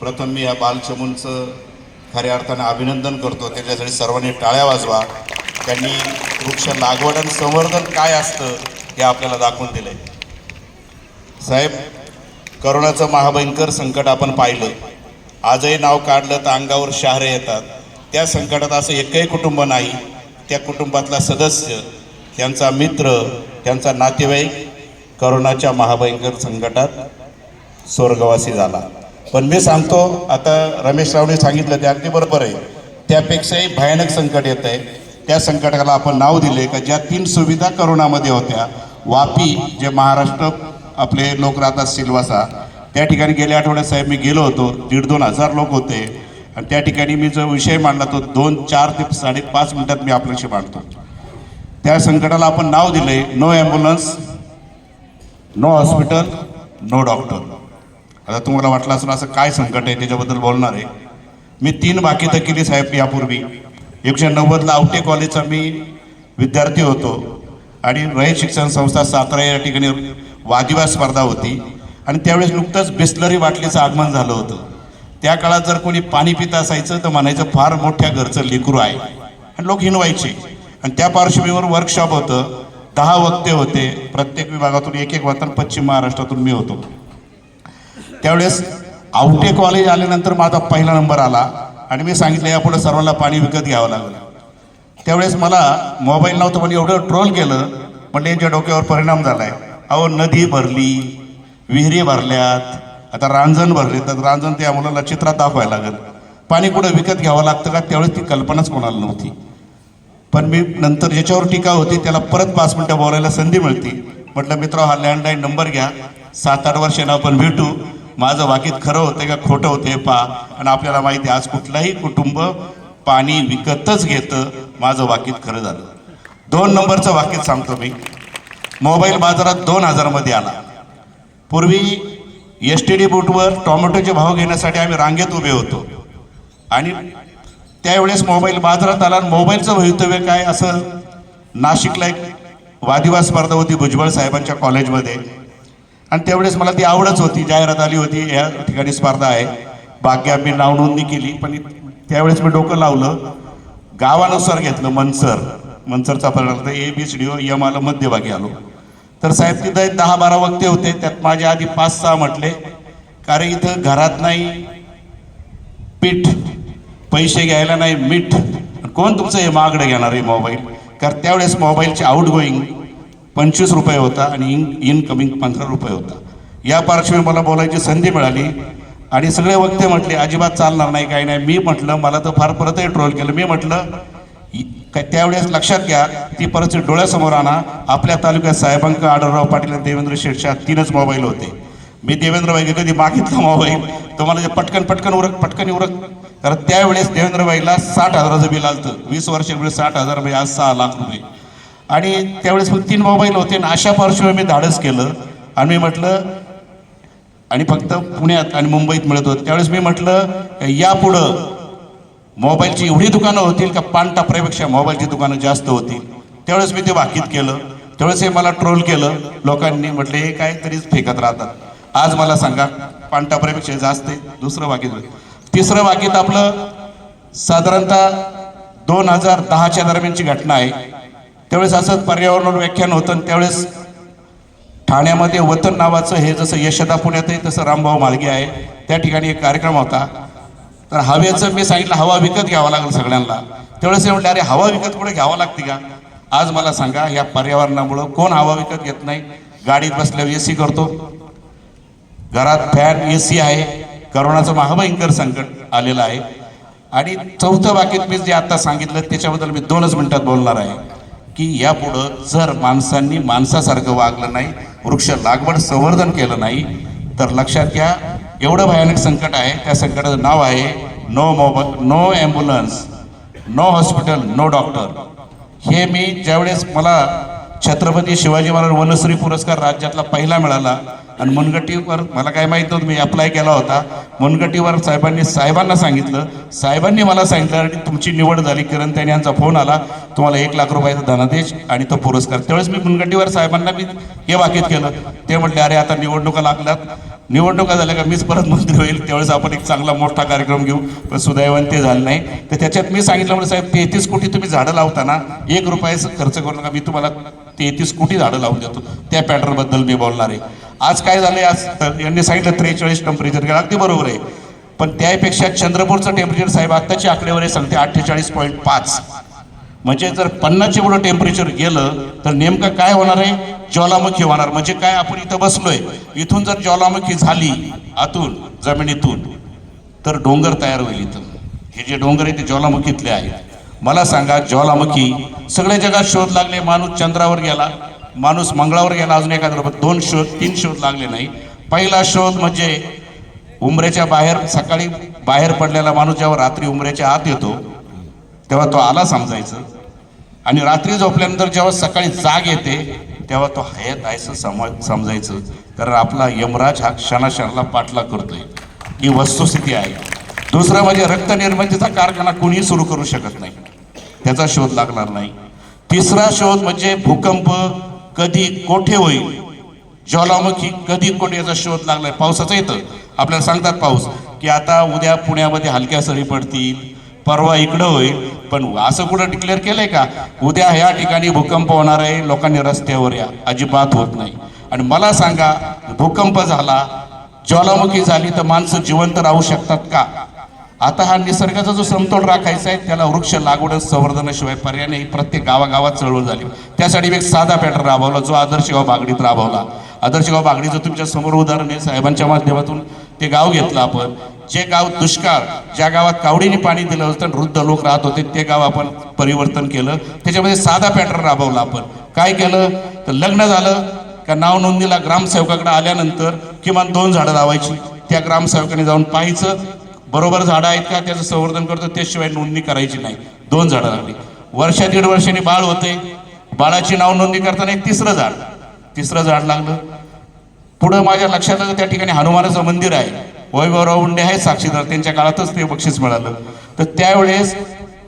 प्रथम मी या बालचमूंचं खऱ्या अर्थानं अभिनंदन करतो. त्याच्यासाठी सर्वांनी टाळ्या वाजवा. त्यांनी वृक्ष लागवड आणि संवर्धन काय असतं हे आपल्याला दाखवून दिलंय. साहेब करोनाचं महाभयंकर संकट आपण पाहिलं. आजही नाव काढलं तर अंगावर शहरे येतात. त्या संकटात असं एकही कुटुंब नाही. त्या कुटुंबातला सदस्य त्यांचा मित्र त्यांचा नातेवाईक करोनाच्या महाभयंकर संकटात स्वर्गवासी झाला. पण मी सांगतो आता रमेश रावने सांगितलं ते अगदी बरोबर आहे. त्यापेक्षाही भयानक संकट येत आहे. त्या संकटाला आपण नाव दिले का ज्या तीन सुविधा करोनामध्ये होत्या वापी जे महाराष्ट्र आपले लोक राहतात सिल्वासा त्या ठिकाणी गेल्या आठवड्यात साहेब मी गेलो होतो दीड दोन हजार लोक होते. आणि त्या ठिकाणी मी जो विषय मांडला तो दोन चार ते साडेपाच मिनिटात मी आपल्याशी मांडतो. त्या संकटाला आपण नाव दिले no ambulance no hospital no doctor आता तुम्हाला वाटलं असेल असं काय संकट आहे त्याच्याबद्दल बोलणार आहे. मी तीन बाकीतं केली साहेब यापूर्वी. एकशे नव्वदला आवटे कॉलेजचा मी विद्यार्थी होतो. आणि रयत शिक्षण संस्था सातारा या ठिकाणी वादिवाद स्पर्धा होती. आणि त्यावेळेस नुकतंच बिस्लरी बाटलीचं आगमन झालं होतं. त्या काळात जर कोणी पाणी पित असायचं तर म्हणायचं फार मोठ्या घरचं लेकरू आहे. आणि लोक हिनवायचे. आणि त्या पार्श्वभूमीवर वर्कशॉप होतं. दहा वक्ते होते. प्रत्येक विभागातून एक एक वातावरण पश्चिम महाराष्ट्रातून मी होतो. त्यावेळेस आवटे कॉलेज आल्यानंतर माझा पहिला नंबर आला. आणि मी सांगितलं यापुढे सर्वांना पाणी विकत घ्यावं लागलं. त्यावेळेस मला मोबाईल नव्हतं पण एवढं ट्रोल केलं म्हणजे यांच्या डोक्यावर परिणाम झाला आहे अहो नदी भरली विहिरी भरल्यात आता रांजण भरले तर रांजण त्या मुलाला चित्रात दाखवायला लागेल. पाणी कुठं विकत घ्यावं लागतं का? त्यावेळेस ती कल्पनाच कोणाला नव्हती. पण मी नंतर ज्याच्यावर टीका होती त्याला परत पाच मिनटं बोलायला संधी मिळते. म्हटलं मित्र हा लँडलाईन नंबर घ्या. सात आठ वर्षांना आपण भेटू. माझं वाकीत खरं होतं का खोटं होतं हे आणि आपल्याला माहिती आहे, आज कुठलाही कुटुंब पाणी विकतच घेतं. माझं वाकीत खरं झालं. दोन नंबरचं वाक्यच सांगतो मी. मोबाईल बाजारात दोन हजारमध्ये आला. पूर्वी एस टी डी बूटवर टोमॅटोचे भाव घेण्यासाठी आम्ही रांगेत उभे होतो. आणि त्यावेळेस मोबाईल बाजारात आला. आणि मोबाईलचं भवितव्य काय? असं नाशिकला एक वादिवाद स्पर्धा होती भुजबळ साहेबांच्या कॉलेजमध्ये आणि त्यावेळेस मला ती आवडच होती. जाहिरात आली होती. या ठिकाणी स्पर्धा आहे. भाग्या मी नाव नोंदणी केली. पण त्यावेळेस मी डोकं लावलं. गावानुसार घेतलं मनसर. मनसरचा परिणाम तर A B C D O M आलं मध्यभागी आलो. तर साहेब तिथं दहा बारा वक्ते होते. त्यात माझ्या आधी पाच सहा म्हटले. कारण इथं घरात नाही. पीठ. पैसे घ्यायला नाही. मीठ. कोण तुमचं हे मागणं घेणार आहे मोबाईल कारण त्यावेळेस मोबाईलची आउट गोईंग पंचवीस रुपये होता आणि इन इनकमिंग पंधरा रुपये होता. या पार्श्वभूमी मला बोलायची संधी मिळाली आणि सगळे वक्ते म्हटले अजिबात चालणार नाही काही नाही. मी म्हटलं मला तर फार परतही ट्रोल केलं. मी म्हटलं काय त्यावेळेस लक्षात घ्या ती परिस्थिती डोळ्यासमोर आणा. आपल्या तालुक्यात साहेबांक आढळराव पाटील आणि देवेंद्र शेठच्या तीनच मोबाईल होते. मी देवेंद्रबाई कधी मागितला मोबाईल तो मला जे पटकन पटकन उरक पटकन उरक. कारण त्यावेळेस देवेंद्रबाईला साठ हजाराचं बिल आलं वीस वर्षापूर्वी साठ हजार म्हणजे आज सहा लाख रुपये. आणि त्यावेळेस मग तीन मोबाईल होते आणि अशा पार्श्वभूमी मी धाडस केलं. आणि मी म्हटलं आणि फक्त पुण्यात आणि मुंबईत मिळत होतं. त्यावेळेस मी म्हटलं यापुढं मोबाईलची एवढी दुकानं होतील का? पान टापऱ्यापेक्षा मोबाईलची दुकानं जास्त होतील. त्यावेळेस मी ते वाकीत केलं. त्यावेळेस हे मला ट्रोल केलं. लोकांनी म्हटलं हे काय तरीच फेकत राहतात. आज मला सांगा पान टापऱ्यापेक्षा जास्त आहे दुसरं वाकीत तिसरं वाकीत आपलं साधारणतः दोन हजार दहाच्या दरम्यानची घटना आहे. त्यावेळेस असंच पर्यावरणावर व्याख्यान होतं आणि त्यावेळेस ठाण्यामध्ये वतन नावाचं हे जसं यशदा पुण्यात आहे तसं रामभाऊ मालगे आहे. त्या ठिकाणी एक कार्यक्रम होता. तर हवेचं मी सांगितलं हवा विकत घ्यावा लागेल सगळ्यांना. त्यावेळेस हे म्हटलं अरे हवा विकत कुठे घ्यावं लागते का? आज मला सांगा या पर्यावरणामुळं कोण हवा विकत घेत नाही? गाडीत बसल्यावर ए सी करतो. घरात फॅन ए सी आहे. करोनाचं महाभयंकर संकट आलेलं आहे. आणि चौथं बाकीत मी जे आता सांगितलं त्याच्याबद्दल मी दोनच मिनिटात बोलणार आहे. की यापुढं जर माणसांनी माणसासारखं वागलं नाही वृक्ष लागवड संवर्धन केलं नाही तर लक्षात घ्या एवढं भयानक संकट आहे त्या संकटाचं नाव आहे no mobile no ambulance no hospital no doctor हे मी ज्यावेळेस मला छत्रपती शिवाजी महाराज वनश्री पुरस्कार राज्यातला पहिला मिळाला आणि मुनगटीवर मला काय माहीत नव्हतं मी अप्लाय केला होता. मुनगटीवर साहेबांनी साहेबांना सांगितलं. साहेबांनी मला सांगितलं आणि तुमची निवड झाली किरण त्याने यांचा फोन आला. तुम्हाला एक लाख रुपयाचा धनादेश आणि तो पुरस्कार. त्यावेळेस मी मुनगटीवर साहेबांना मी हे वाकित केलं. ते म्हटले अरे आता निवडणुका लागल्यात. निवडणुका झाल्या का मीच परत मंत्री होईल. त्यावेळेस आपण एक चांगला मोठा कार्यक्रम घेऊ. पण सुदैवान ते झालं नाही. तर त्याच्यात मी सांगितलं म्हणजे साहेब तेहतीस कोटी तुम्ही झाडं लावताना एक रुपयाचं खर्च करू नका. मी तुम्हाला तेहतीस कोटी झाडं लावून देतो. त्या पॅटर्नबद्दल मी बोलणार आहे. आज काय झालंय? आज तर यांनी सांगितलं त्रेचाळीस टेम्परेचर गेलं. अगदी बरोबर आहे. पण त्यापेक्षा चंद्रपूरचं टेम्परेचर साहेब आत्ताची आकडेवारी सांगते अठ्ठेचाळीस पॉईंट पाच. म्हणजे जर पन्नासचे एवढं टेम्परेचर गेलं तर नेमकं काय होणार आहे? ज्वालामुखी होणार. म्हणजे काय आपण इथं बसलोय? इथून जर ज्वालामुखी झाली आतून जमिनीतून तर डोंगर तयार होईल इथं. हे जे डोंगर आहे ते ज्वालामुखीतले आहेत. मला सांगा ज्वालामुखी सगळ्या जगात शोध लागले माणूस चंद्रावर गेला माणूस मंगळावर गेला अजून एखाद्या दोन शोध तीन शोध लागले नाही. पहिला शोध म्हणजे उमरेच्या बाहेर सकाळी बाहेर पडलेला माणूस जेव्हा रात्री उमरेच्या आत येतो तेव्हा तो आला समजायचं. आणि रात्री झोपल्यानंतर जेव्हा सकाळी जाग येते तेव्हा तो हयात आहे समज समजायचं. कारण आपला यमराज हा क्षणाक्षणाला पाठला करतोय. ही वस्तुस्थिती आहे. दुसरं म्हणजे रक्त निर्मितीचा कारखाना कुणीही सुरू करू शकत नाही. त्याचा शोध लागणार नाही. तिसरा शोध म्हणजे भूकंप कधी कोठे होईल? ज्वालामुखी कधी कोठे याचा शोध लागलाय पावसाचं येतं. आपल्याला सांगतात पाऊस की आता उद्या पुण्यामध्ये हलक्या सरी पडतील. परवा इकडं होईल. पण असं कुठं डिक्लेअर केलंय का? उद्या ह्या ठिकाणी भूकंप होणार आहे. लोकांनी रस्त्यावर या. अजिबात होत नाही. आणि मला सांगा भूकंप झाला ज्वालामुखी झाली तर माणसं जिवंत राहू शकतात का? आता हा निसर्गाचा जो समतोल राखायचा आहे त्याला वृक्ष लागवड संवर्धनाशिवाय पर्याय नाही. प्रत्येक गावागावात चळवळ झाली. त्यासाठी एक साधा पॅटर्न राबवला जो आदर्श गाव बागडीत राबवला. आदर्श गाव बागडीचं तुमच्यासमोर उदाहरण आहे साहेबांच्या माध्यमातून ते गाव घेतलं आपण. जे गाव दुष्काळ ज्या गावात कावडीने पाणी दिलं होतं वृद्ध लोक राहत होते ते गाव आपण परिवर्तन केलं. त्याच्यामध्ये साधा पॅटर्न राबवला आपण. काय केलं? तर लग्न झालं का नाव नोंदणीला ग्रामसेवकाकडे आल्यानंतर किमान दोन झाडं लावायची. त्या ग्रामसेवकाने जाऊन पाहायचं बरोबर झाडं आहेत का त्याचं संवर्धन करतो त्याशिवाय नोंदणी करायची नाही. दोन झाडं लागली. वर्षा दीड वर्षांनी बाळ होते. बाळाची नाव नोंदणी करताना एक तिसरं झाड. तिसरं झाड लागलं. पुढं माझ्या लक्षात आलं त्या ठिकाणी हनुमानाचं मंदिर आहे. वैभवराव उंडे आहे साक्षीदार. त्यांच्या काळातच ते बक्षीस मिळालं. तर त्यावेळेस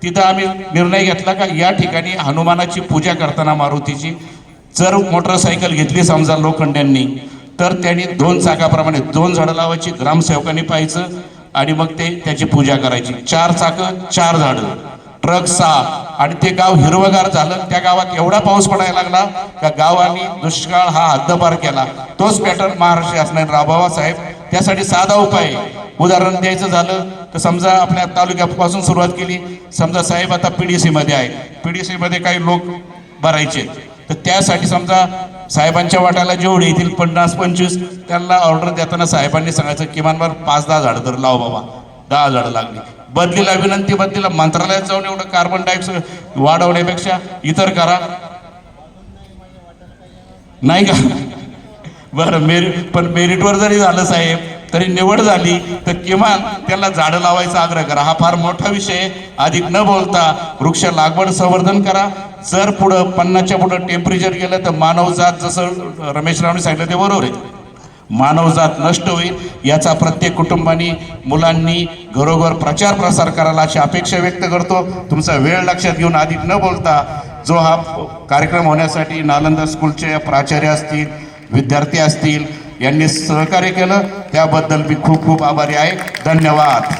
तिथं आम्ही निर्णय घेतला का या ठिकाणी हनुमानाची पूजा करताना मारुतीची जर मोटरसायकल घेतली समजा लोखंड्यांनी तर त्यांनी दोन चाकाप्रमाणे दोन झाडं लावायची. ग्रामसेवकांनी पाहायचं आणि मग ते त्याची पूजा करायची. चार चाकं चार झाडं. ट्रक सहा. आणि ते गाव हिरवगार झालं. त्या गावात एवढा पाऊस पडायला लागला त्या गावाने दुष्काळ हा हद्दपार केला. तोच पॅटर्न महाराष्ट्र शासनाने राबवावा साहेब. त्यासाठी साधा उपाय उदाहरण द्यायचं झालं तर समजा आपल्या तालुक्यापासून सुरुवात केली. समजा साहेब आता पीडीसी मध्ये आहे पीडीसी मध्ये काही लोक भरायचे. तर त्यासाठी समजा साहेबांच्या वाट्याला जेवढे येतील पन्नास पंचवीस त्यांना ऑर्डर देताना साहेबांनी सांगायचं किमान बार पाच दहा झाडं तर लाव बाबा. दहा झाडं लागली. बदलीला विनंती बदलीला मंत्रालयात जाऊन एवढं कार्बन डायऑक्साईड वाढवण्यापेक्षा इतर करा. नाही का? बरं मेरिट पण मेरिटवर जरी झालं साहेब तरी निवड झाली तर किमान त्याला झाडं लावायचा आग्रह करा. हा फार मोठा विषय अधिक न बोलता वृक्ष लागवड संवर्धन करा. जर पुढं पन्नासच्या पुढं टेम्परेचर गेलं तर मानवजात जसं रमेश रावने सांगितलं ते बरोबर आहे. मानवजात नष्ट होईल याचा प्रत्येक कुटुंबानी मुलांनी घरोघर प्रचार प्रसार करायला अशी अपेक्षा व्यक्त करतो. तुमचा वेळ लक्षात घेऊन अधिक न बोलता जो हा कार्यक्रम होण्यासाठी नालंदा स्कूलचे प्राचार्य असतील विद्यार्थी असतील यांनी सहकार्य केलं. त्याबद्दल मी खूप खूप आभारी आहे. धन्यवाद.